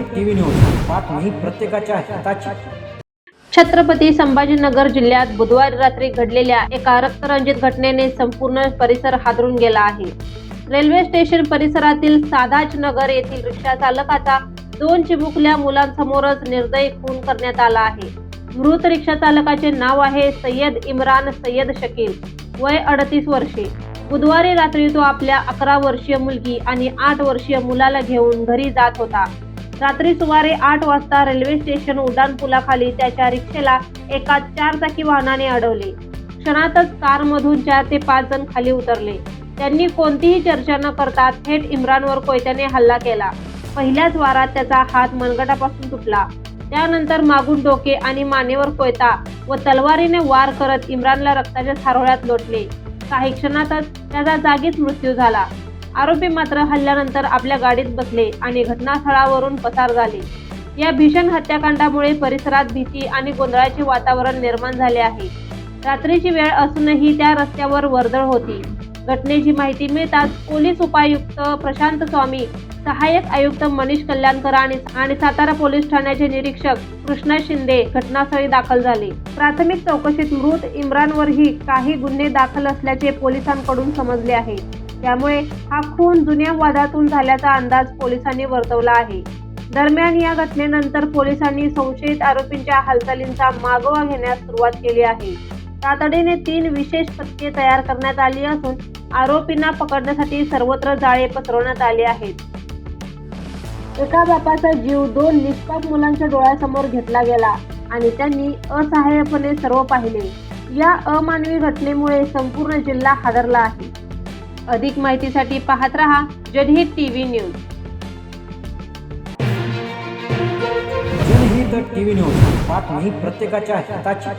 TV news. बातमी प्रत्येकाच्या हिताची. छत्रपती संभाजीनगर जिल्ह्यात बुधवारी रात्री घडलेल्या एका रक्तरंजित घटनेने संपूर्ण परिसर हादरून गेला आहे. रेल्वे स्टेशन परिसरातील साधाज नगर येथील रिक्षा चालकाचा दोन चिमुकल्या मुलांसमोरच निर्दयी खून करण्यात आला आहे. मृत रिक्षा चालकाचे नाव आहे सय्यद इम्रान सय्यद शकील वय अडतीस वर्षे. बुधवारी रात्री तो आपल्या अकरा वर्षीय मुलगी आणि आठ वर्षीय मुलाला घेऊन घरी जात होता. रात्री सुमारे आठ वाजता रेल्वे स्टेशन उड्डाणपुलाखाली त्याच्या रिक्षेला एका चारचाकी वाहनाने अडवले. क्षणातच कारमधून चार ते पाच जण खाली उतरले. त्यांनी कोणतीही चर्चा न करता थेट इम्रानवर कोयत्याने हल्ला केला. पहिल्याच वारात त्याचा हात मनगटापासून तुटला. त्यानंतर मागून डोके आणि मानेवर कोयता व तलवारीने वार करत इम्रानला रक्ताच्या थारोळ्यात लोटले. काही क्षणातच त्याचा जागीच मृत्यू झाला. आरोपी मात्र हल्ल्यानंतर आपल्या गाडीत बसले आणि घटनास्थळावरून पसार झाले. या भीषण हत्याकांडामुळे परिसरात भीती आणि गोंधळाचे वातावरण निर्माण झाले आहे. रात्रीची वेळ असूनही त्या रस्त्यावर वर्दळ होती. घटनेची माहिती मिळताच पोलीस उपायुक्त प्रशांत स्वामी सहाय्यक आयुक्त मनीष कल्याणकर आणि आणि सातारा पोलीस ठाण्याचे निरीक्षक कृष्णा शिंदे घटनास्थळी दाखल झाले. प्राथमिक चौकशीत मृत इम्रानवरही काही गुन्हे दाखल असल्याचे पोलिसांकडून समजले आहे. त्यामुळे हा खून जुन्या वादातून झाल्याचा अंदाज पोलिसांनी वर्तवला आहे. दरम्यान या घटनेनंतर पोलिसांनी संशयित आरोपींच्या हालचालींचा मागोवा घेण्यास सुरुवात केली आहे. तातडीने तीन विशेष पथके तयार करण्यात आली असून आरोपींना पकडण्यासाठी सर्वत्र जाळे पसरवण्यात आले आहेत. एका बापाचा जीव दोन निष्पाप मुलांच्या डोळ्यासमोर घेतला गेला आणि त्यांनी असहाय्यपणे सर्व पाहिले. या अमानवी घटनेमुळे संपूर्ण जिल्हा हादरला आहे. अधिक माहितीसाठी पाहत रहा Janhit TV news. Janhit TV news बातमी प्रत्येकाच्या हिताची.